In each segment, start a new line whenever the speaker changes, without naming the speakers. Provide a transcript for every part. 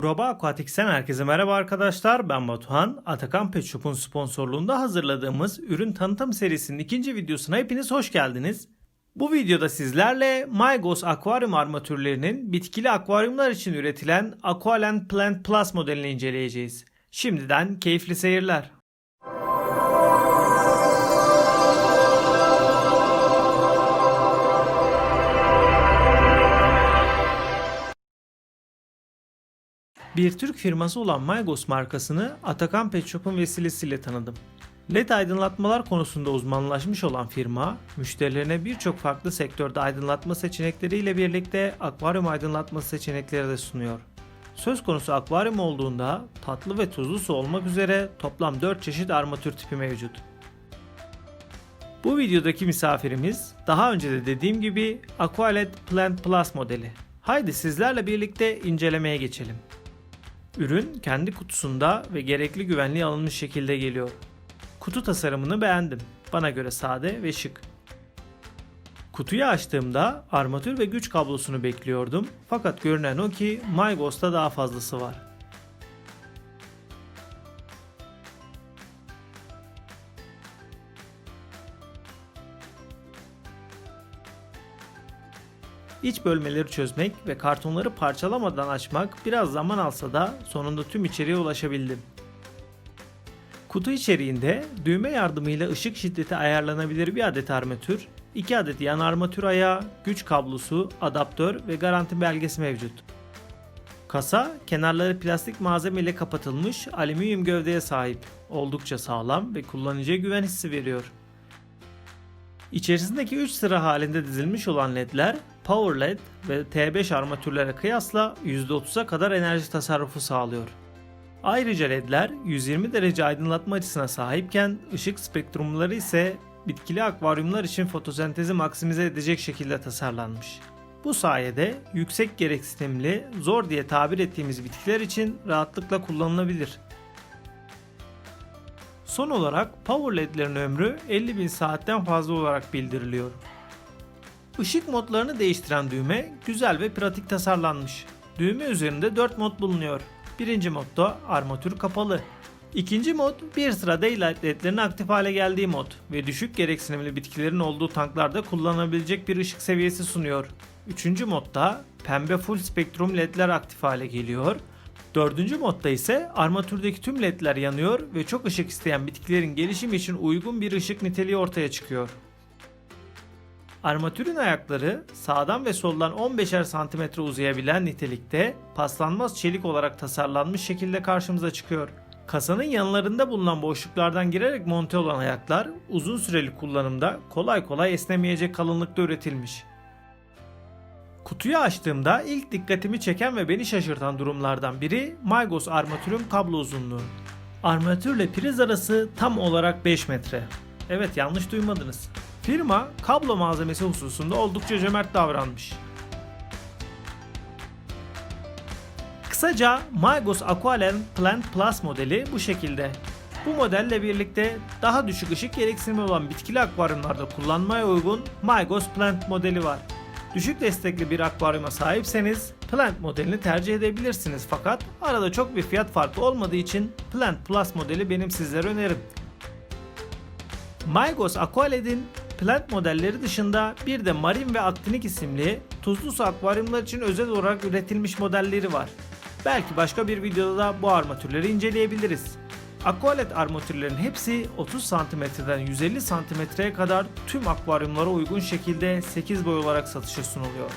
Groba Aquatics'ten herkese merhaba arkadaşlar. Ben Batuhan. Atakan Pet Shop'un sponsorluğunda hazırladığımız ürün tanıtım serisinin ikinci videosuna hepiniz hoş geldiniz. Bu videoda sizlerle Mygos akvaryum armatürlerinin bitkili akvaryumlar için üretilen Aqualand Plant Plus modelini inceleyeceğiz. Şimdiden keyifli seyirler. Bir Türk firması olan Mygos markasını Atakan Pet Shop'un vesilesiyle tanıdım. LED aydınlatmalar konusunda uzmanlaşmış olan firma, müşterilerine birçok farklı sektörde aydınlatma seçenekleriyle birlikte akvaryum aydınlatması seçenekleri de sunuyor. Söz konusu akvaryum olduğunda tatlı ve tuzlu su olmak üzere toplam 4 çeşit armatür tipi mevcut. Bu videodaki misafirimiz daha önce de dediğim gibi Aqualet Plant Plus modeli. Haydi sizlerle birlikte incelemeye geçelim. Ürün kendi kutusunda ve gerekli güvenliği alınmış şekilde geliyor. Kutu tasarımını beğendim. Bana göre sade ve şık. Kutuyu açtığımda armatür ve güç kablosunu bekliyordum. Fakat görünen o ki Mygos'ta daha fazlası var. İç bölmeleri çözmek ve kartonları parçalamadan açmak biraz zaman alsa da sonunda tüm içeriğe ulaşabildim. Kutu içeriğinde düğme yardımıyla ışık şiddeti ayarlanabilir bir adet armatür, 2 adet yan armatür ayağı, güç kablosu, adaptör ve garanti belgesi mevcut. Kasa kenarları plastik malzeme ile kapatılmış alüminyum gövdeye sahip. Oldukça sağlam ve kullanıcıya güven hissi veriyor. İçerisindeki 3 sıra halinde dizilmiş olan ledler Power LED ve T5 armatürlere kıyasla %30'a kadar enerji tasarrufu sağlıyor. Ayrıca ledler 120 derece aydınlatma açısına sahipken ışık spektrumları ise bitkili akvaryumlar için fotosentezi maksimize edecek şekilde tasarlanmış. Bu sayede yüksek gereksinimli, zor diye tabir ettiğimiz bitkiler için rahatlıkla kullanılabilir. Son olarak Power LED'lerin ömrü 50.000 saatten fazla olarak bildiriliyor. Işık modlarını değiştiren düğme güzel ve pratik tasarlanmış. Düğme üzerinde 4 mod bulunuyor. Birinci modda armatür kapalı. İkinci mod bir sıra daylight ledlerin aktif hale geldiği mod ve düşük gereksinimli bitkilerin olduğu tanklarda kullanılabilecek bir ışık seviyesi sunuyor. Üçüncü modda pembe full spektrum ledler aktif hale geliyor. Dördüncü modda ise armatürdeki tüm ledler yanıyor ve çok ışık isteyen bitkilerin gelişimi için uygun bir ışık niteliği ortaya çıkıyor. Armatürün ayakları sağdan ve soldan 15'er cm uzayabilen nitelikte paslanmaz çelik olarak tasarlanmış şekilde karşımıza çıkıyor. Kasanın yanlarında bulunan boşluklardan girerek monte olan ayaklar uzun süreli kullanımda kolay kolay esnemeyecek kalınlıkta üretilmiş. Kutuyu açtığımda ilk dikkatimi çeken ve beni şaşırtan durumlardan biri Mygos armatürün kablo uzunluğu. Armatürle priz arası tam olarak 5 metre. Evet yanlış duymadınız. Firma kablo malzemesi hususunda oldukça cömert davranmış. Kısaca Mygos Aqualand Plant Plus modeli bu şekilde. Bu modelle birlikte daha düşük ışık gereksinimi olan bitkili akvaryumlarda kullanmaya uygun Mygos Plant modeli var. Düşük destekli bir akvaryuma sahipseniz Plant modelini tercih edebilirsiniz fakat arada çok bir fiyat farkı olmadığı için Plant Plus modeli benim sizlere önerim. Mygos Aqualed'in Plant modelleri dışında bir de Marin ve Actinic isimli tuzlu su akvaryumlar için özel olarak üretilmiş modelleri var. Belki başka bir videoda da bu armatürleri inceleyebiliriz. Aqualet armatürlerin hepsi 30 cm'den 150 cm'ye kadar tüm akvaryumlara uygun şekilde 8 boy olarak satışa sunuluyor.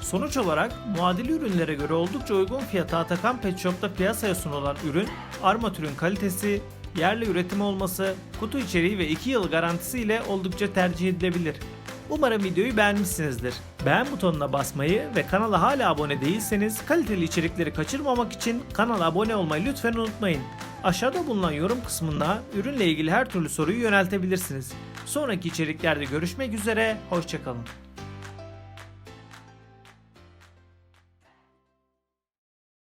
Sonuç olarak muadili ürünlere göre oldukça uygun fiyata Atakan Pet Shop'ta piyasaya sunulan ürün, armatürün kalitesi, yerli üretim olması, kutu içeriği ve 2 yıl garantisi ile oldukça tercih edilebilir. Umarım videoyu beğenmişsinizdir. Beğen butonuna basmayı ve kanala hala abone değilseniz kaliteli içerikleri kaçırmamak için kanala abone olmayı lütfen unutmayın. Aşağıda bulunan yorum kısmına ürünle ilgili her türlü soruyu yöneltebilirsiniz. Sonraki içeriklerde görüşmek üzere, hoşçakalın.